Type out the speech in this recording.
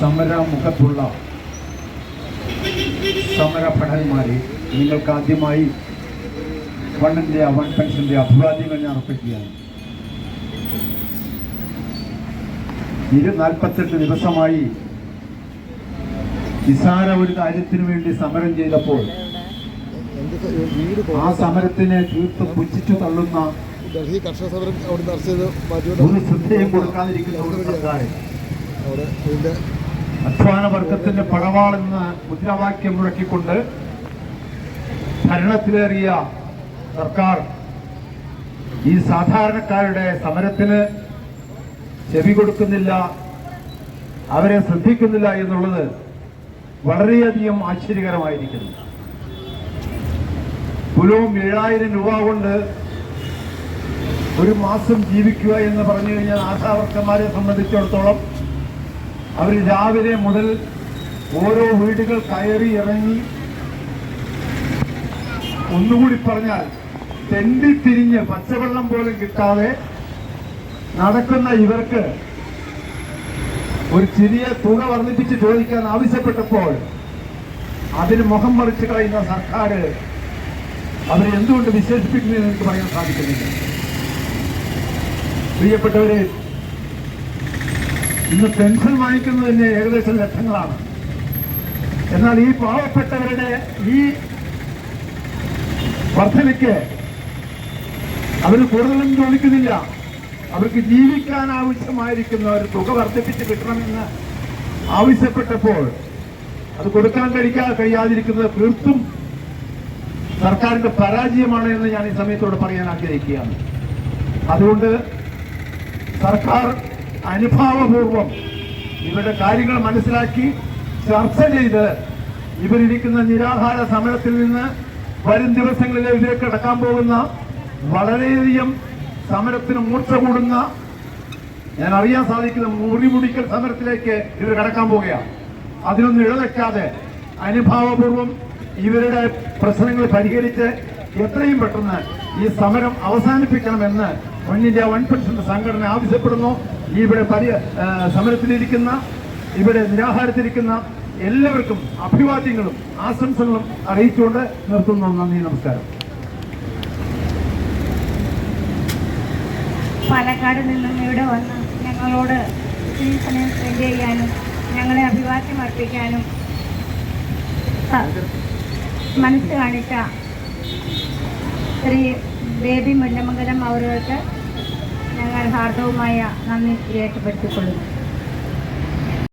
സമരമുഖത്തുള്ള സമര ഭടന്മാരെ നിങ്ങൾക്ക് ആദ്യമായി ഫണ്ടിന്റെ വൺ പെൻഷന്റെ അഭിവാദ്യങ്ങൾ ഞാൻ അർപ്പിക്കുകയാണ്. ഇരു നാൽപ്പത്തെട്ട് ദിവസമായി നിസാര ഒരു കാര്യത്തിന് വേണ്ടി സമരം ചെയ്തപ്പോൾ ആ സമരത്തിനെ തീർത്ത് പുച്ഛിച്ചു തള്ളുന്ന ഡൽഹി കർഷക സമരം അവിടെ ഒരു ശ്രദ്ധയും കൊടുക്കാതിരിക്കുന്ന ഒരു സർക്കാർ. അധ്വാന വർഗത്തിന്റെ പടവാളെന്ന് മുദ്രാവാക്യം മുഴക്കിക്കൊണ്ട് ഭരണത്തിലേറിയ സർക്കാർ ഈ സാധാരണക്കാരുടെ സമരത്തിന് ചെവി കൊടുക്കുന്നില്ല അവരെ ശ്രദ്ധിക്കുന്നില്ല എന്നുള്ളത് വളരെയധികം ആശ്ചര്യകരമായിരിക്കുന്നു. പുലവും ഏഴായിരം രൂപ കൊണ്ട് ഒരു മാസം ജീവിക്കുക എന്ന് പറഞ്ഞു കഴിഞ്ഞാൽ ആശാവർക്കന്മാരെ സംബന്ധിച്ചിടത്തോളം അവർ രാവിലെ മുതൽ ഓരോ വീടുകൾ കയറി ഇറങ്ങി ഒന്നുകൂടി പറഞ്ഞാൽ തെണ്ടി തിരിഞ്ഞ് പച്ചവെള്ളം പോലും കിട്ടാതെ നടക്കുന്ന ഇവർക്ക് ഒരു ചെറിയ തുക വർദ്ധിപ്പിച്ച് ചോദിക്കാൻ ആവശ്യപ്പെട്ടപ്പോൾ അതിന് മുഖം മറിച്ച് കളയുന്ന സർക്കാർ അവരെ എന്തുകൊണ്ട് വിശേഷിപ്പിക്കുന്നു എന്ന് എനിക്ക് പറയാൻ സാധിക്കുന്നില്ല. പ്രിയപ്പെട്ടവരെ ഇന്ന് പെൻഷൻ വാങ്ങിക്കുന്നത് തന്നെ ഏകദേശം ലക്ഷങ്ങളാണ്. എന്നാൽ ഈ പാവപ്പെട്ടവരുടെ ഈ വർധനയ്ക്ക് അവർ കൂടുതലും ചോദിക്കുന്നില്ല. അവർക്ക് ജീവിക്കാൻ ആവശ്യമായിരിക്കുന്ന ഒരു തുക വർദ്ധിപ്പിച്ച് കിട്ടണമെന്ന് ആവശ്യപ്പെട്ടപ്പോൾ അത് കൊടുക്കാൻ കഴിക്കാൻ കഴിയാതിരിക്കുന്നത് തീർത്തും സർക്കാരിന്റെ പരാജയമാണ് എന്ന് ഞാൻ ഈ സമയത്തോട് പറയാൻ ആഗ്രഹിക്കുകയാണ്. അതുകൊണ്ട് സർക്കാർ അനുഭാവപൂർവം ഇവരുടെ കാര്യങ്ങൾ മനസ്സിലാക്കി ചർച്ച ചെയ്ത് ഇവരിരിക്കുന്ന നിരാഹാര സമരത്തിൽ നിന്ന് വരും ദിവസങ്ങളിൽ ഇവരെ കടക്കാൻ പോകുന്ന വളരെയധികം സമരത്തിന് മൂർച്ച കൂടുന്ന ഞാൻ അറിയാൻ സാധിക്കുന്ന മുറിമുടിക്കൽ സമരത്തിലേക്ക് ഇവർ കടക്കാൻ പോവുകയാണ്. അതിനൊന്നും ഇഴവെക്കാതെ അനുഭാവപൂർവം ഇവരുടെ പ്രശ്നങ്ങൾ പരിഹരിച്ച് എത്രയും പെട്ടെന്ന് ഈ സമരം അവസാനിപ്പിക്കണമെന്ന് വൺ ഇന്ത്യ വൺ പെൻഷൻ സംഘടന ആവശ്യപ്പെടുന്നു. ഇവിടെ പരി സമരത്തിലിരിക്കുന്ന ഇവിടെ നിരാഹാരത്തിരിക്കുന്ന എല്ലാവർക്കും അഭിവാദ്യങ്ങളും ആശംസകളും അറിയിച്ചുകൊണ്ട് നിർത്തുന്നു. നന്ദി നമസ്കാരം. പാലക്കാട് നിന്നും ഇവിടെ വന്ന് ഞങ്ങളോട് ഇത്തിരി സമയം സ്പെൻഡ് ചെയ്യാനും ഞങ്ങളെ അഭിവാദ്യം അർപ്പിക്കാനും മനസ്സ് കാണിച്ച ശ്രീ ബേബി മുല്ലമംഗലം അവർക്ക് ഞങ്ങൾ ഹാർദവുമായ നന്ദി രേഖപ്പെടുത്തിക്കൊള്ളുന്നു.